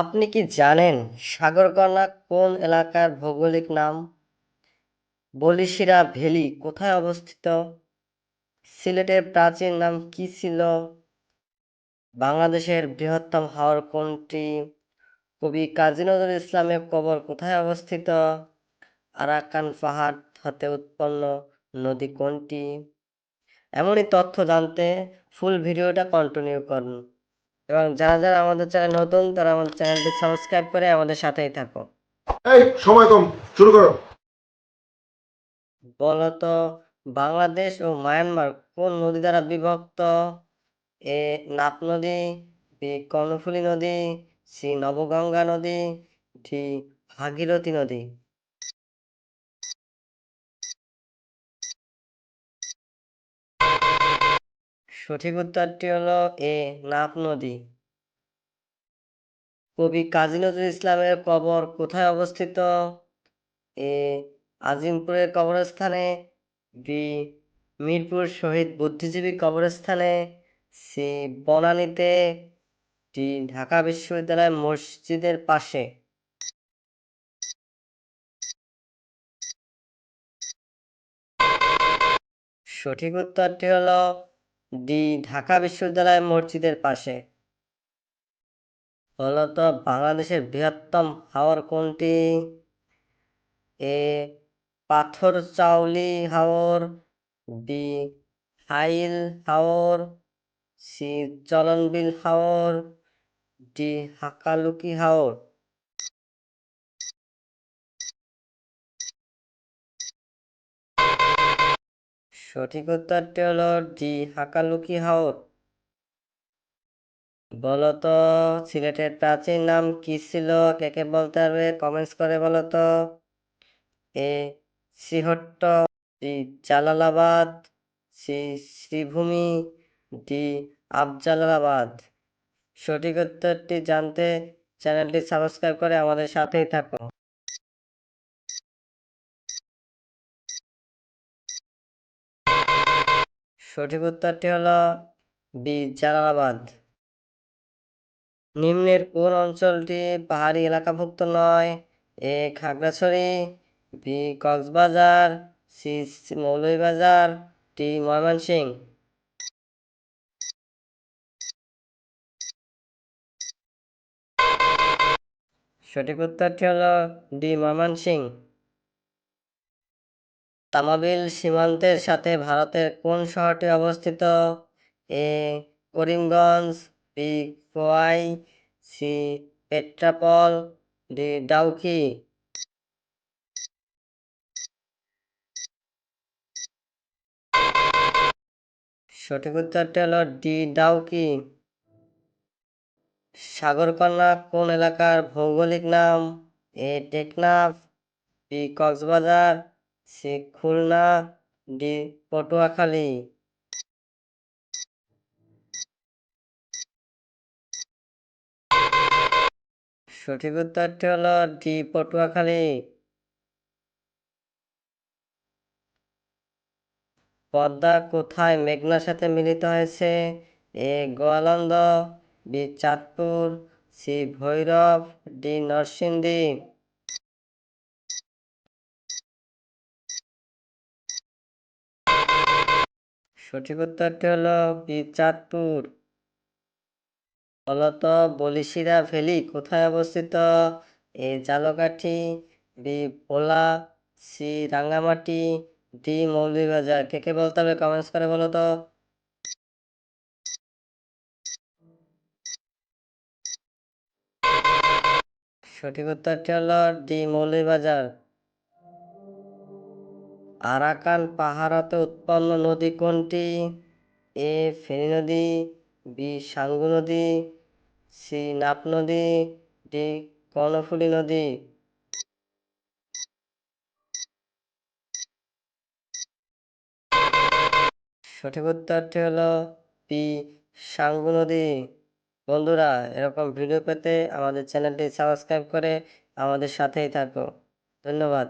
আপনি কি জানেন সাগরকন্যা কোন এলাকার ভৌগোলিক নাম? বলিশিরা ভ্যালি কোথায় অবস্থিত? সিলেটের প্রাচীন নাম কি ছিল? বাংলাদেশের বৃহত্তম হাওর কোনটি? কবি কাজী নজরুল ইসলামের কবর কোথায় অবস্থিত? আরাকান পাহাড় হতে উৎপন্ন নদী কোনটি? এমনই তথ্য জানতে ফুল ভিডিওটা কন্টিনিউ করুন। এবং যারা যারা আমাদের চ্যানেল নতুন তারা আমাদের চ্যানেলটি সাবস্ক্রাইব করে আমাদের সাথেই থাকো। এই সময় কম শুরু করো। বলতো বাংলাদেশ ও মায়ানমার কোন নদী দ্বারা বিভক্ত? এ নাপ নদী বি কর্ণফুলী নদী সি নবগঙ্গা নদী ডি ভাগীরথী নদী। সঠিক উত্তরটি হলো এ নাপ নদী। কবি কাজী নজরুল ইসলামের কবর কোথায় অবস্থিত? এ, আজিমপুরের কবরস্থানে, বি, মিরপুর শহীদ বুদ্ধিজীবী কবরস্থানে, সি, বনানীতে, ডি, ঢাকা বিশ্ববিদ্যালয় মসজিদের পাশে। সঠিক উত্তরটি হলো ডি, ঢাকা বিশ্ববিদ্যালয় মসজিদের পাশে। মূলত বাংলাদেশের বৃহত্তম হাওর কোনটি? এ, পাথর চাউলি হাওর, বি, হাইল হাওর, সি চলনবিল হাওর, ডি, হাকালুকি হাওর। সঠিক উত্তরটি হলো ডি, হাকালুকি হাওর বলতো, সিলেটের প্রাচীন নাম কি ছিল? কে কে বলতে পারবে? কমেন্টস করে বলতো। A, Srihatta D Jalalabad, C, Sribhumi, D Afzalabad সঠিক উত্তরটি জানতে চ্যানেলটি সাবস্ক্রাইব করে আমাদের সাথেই থাকো সঠিক উত্তরটি হলো বি, জালালাবাদ। নিম্নের কোন অঞ্চলটি পাহাড়ি এলাকাভুক্ত নয়? A, Khagrachari, B, Cox's Bazar, C, Moulvibazar, D, Mymensingh. সঠিক উত্তরটি হলো ডি, ময়মনসিংহ। তামাবিল সীমান্তের সাথে ভারতের কোন শহরটি অবস্থিত? A, Karimganj, B Koyai C, Petrapole, D, Dawki. সঠিক উত্তরটি হলো ডি, ডাউকি। সাগরকন্যা কোন এলাকার ভৌগোলিক নাম? A, Teknaf, B, Cox's Bazar. C Khulna D Patuakhali. সঠিক উত্তরটি হলো ডি পটুয়াখালী। পদ্মা কোথায় মেঘনার সাথে মিলিত হয়েছে? A Goalondo, B Chandpur, C Bhairab, D Narsingdi. সঠিক উত্তরটি হলো চাঁদপুর মূলত বলিশিরা ভ্যালি কোথায় অবস্থিত? A Jhalokathi, B Bhola, C Rangamati, D Moulvibazar. কে কে বলতে হবে কমেন্টস করে বলো তো? সঠিক উত্তরটি হলো ডি মৌলভীবাজার। আরাকান পাহাড়তে উৎপন্ন নদী কোনটি? এ. ফেনী নদী, বি. সাঙ্গু নদী, সি. নাপ নদী, ডি. কর্ণফুলী নদী। সঠিক উত্তরটি হলো বি সাঙ্গু নদী। বন্ধুরা, এরকম ভিডিও পেতে আমাদের চ্যানেলটি সাবস্ক্রাইব করে আমাদের সাথেই থাকো। ধন্যবাদ।